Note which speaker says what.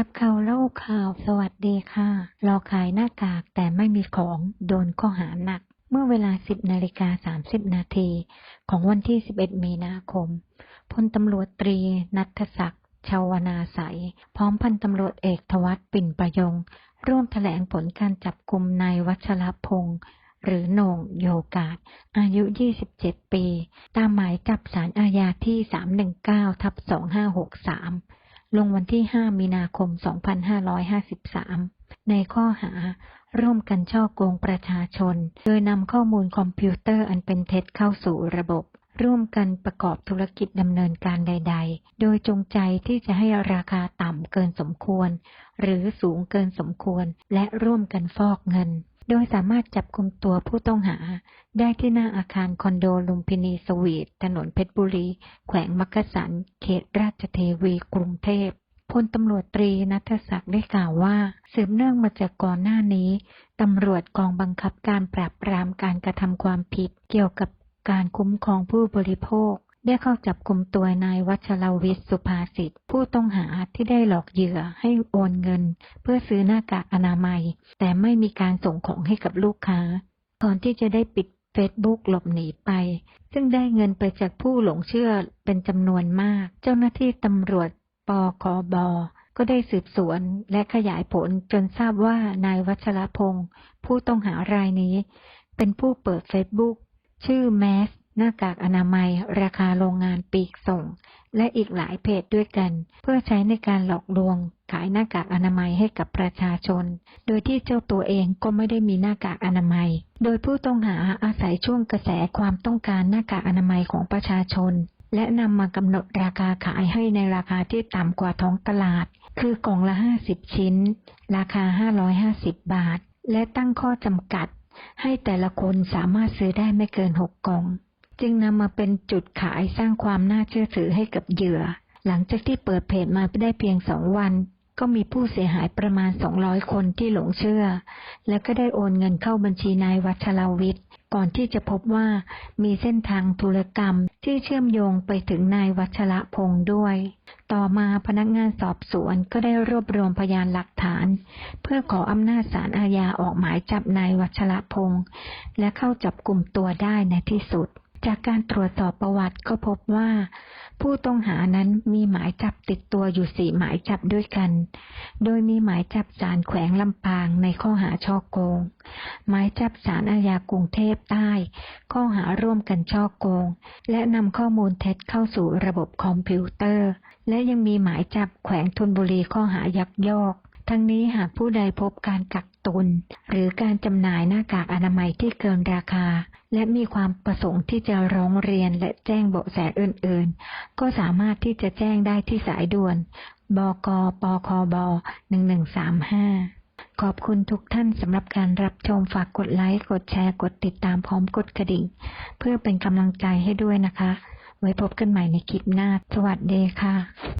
Speaker 1: จับข่าวเล่าข่าวสวัสดีค่ะรอขายหน้ากากแต่ไม่มีของโดนข้อหาหนัก เมื่อเวลา 10นาฬิกา30นาทีของวันที่ 11 มีนาคมพลตำรวจตรี นัทศักดิ์ชาวนาใสพร้อมพันตำรวจเอกทวัตปิ่นประยง ร่วมแถลงผลการจับกลุ่มนายวัชรพงศ์หรือโหน่งโยกาศ อายุ 27 ปี ตามหมายจับสารอาญาที่ 319ทับ2563 ลงวันที่ 5 มีนาคม 2553 ในข้อหา ร่วมกันช่อโกงประชาชน โดยนำข้อมูลคอมพิวเตอร์อันเป็นเท็จเข้าสู่ระบบ ร่วมกันประกอบธุรกิจดำเนินการใด ๆ โดยจงใจที่จะให้ราคาต่ำเกินสมควร หรือสูงเกินสมควร และร่วมกันฟอกเงิน โดยสามารถจับกลุมตัวผู้ต้องหา ได้ที่หน้าอาคารคอนโดลุมพินีสวีท ถนนเพชรบุรี แขวงมักกะสัน เขตราชเทวีกรุงเทพพลตำรวจตรีนัทศักดิ์ได้กล่าวว่า สืบเนื่องมาจากก่อนหน้านี้ตำรวจกองบังคับการปราบปรามการกระทำความผิด เกี่ยวกับการคุ้มครองผู้บริโภค ได้เข้าจับกลุ่มตัวนายวัชรวิทย์สุภาสิทธิ์ผู้ต้องหาที่ได้หลอกเหยื่อให้โอนเงิน เพื่อซื้อหน้ากากอนามัย แต่ไม่มีการส่งของให้กับลูกค้าก่อนที่จะได้ปิดเฟซบุ๊กหลบหนีไป ซึ่งได้เงินไปจากผู้หลงเชื่อเป็นจำนวนมาก เจ้าหน้าที่ตำรวจปคบก็ได้สืบสวนและขยายผลจนทราบว่านายวัชรพงศ์ผู้ต้องหารายนี้ เป็นผู้เปิดเฟซบุ๊กชื่อแมส หน้ากากอนามัย ราคาโรงงานปีกส่ง และอีกหลายเพจด้วยกัน เพื่อใช้ในการหลอกลวง ขายหน้ากากอนามัยให้กับประชาชน โดยที่เจ้าตัวเองก็ไม่ได้มีหน้ากากอนามัย โดยผู้ต้องหาอาศัยช่วงกระแสความต้องการหน้ากากอนามัยของประชาชน และนำมากำหนดราคาขายให้ในราคาที่ต่ำกว่าท้องตลาด คือกล่องละ 50 ชิ้น ราคา 550 บาท และตั้งข้อจำกัดให้แต่ละคนสามารถซื้อได้ไม่เกิน 6 กล่อง จึงนำมาเป็นจุดขายสร้างความน่าเชื่อถือให้กับเหยื่อ หลังจากที่เปิดเพจมาได้เพียงสองวัน ก็มีผู้เสียหายประมาณ 200 คนที่หลงเชื่อ แล้วก็ได้โอนเงินเข้าบัญชีนายวัชราวิทย์ ก่อนที่จะพบว่ามีเส้นทางธุรกรรมที่เชื่อมโยงไปถึงนายวัชระพงศ์ด้วย ต่อมาพนักงานสอบสวนก็ได้รวบรวมพยานหลักฐาน เพื่อขออำนาจศาลอาญาออกหมายจับนายวัชระพงศ์และเข้าจับกลุ่มตัวได้ในที่สุด จากการตรวจสอบประวัติก็พบว่า ผู้ต้องหานั้นมีหมายจับติดตัวอยู่สี่หมายจับด้วยกัน โดยมีหมายจับศาลแขวงลำปางในข้อหาช่อโกง หมายจับศาลอาญากรุงเทพใต้ ข้อหาร่วมกันช่อโกง และนำข้อมูลเท็จเข้าสู่ระบบคอมพิวเตอร์ และยังมีหมายจับแขวงธนบุรีข้อหายักยอก ทั้งนี้หากผู้ใดพบการกักตุน หรือการจำหน่ายหน้ากากอนามัยที่เกินราคา และมีความประสงค์ที่จะร้องเรียนและแจ้งเบาะแสอื่นๆ ก็สามารถที่จะแจ้งได้ที่สายด่วน บกปคบ1135 ขอบคุณทุกท่านสำหรับการรับชมฝากกดไลค์กดแชร์กดติดตามพร้อมกดกระดิ่ง เพื่อเป็นกำลังใจให้ด้วยนะคะ ไว้พบกันใหม่ในคลิปหน้า สวัสดีค่ะ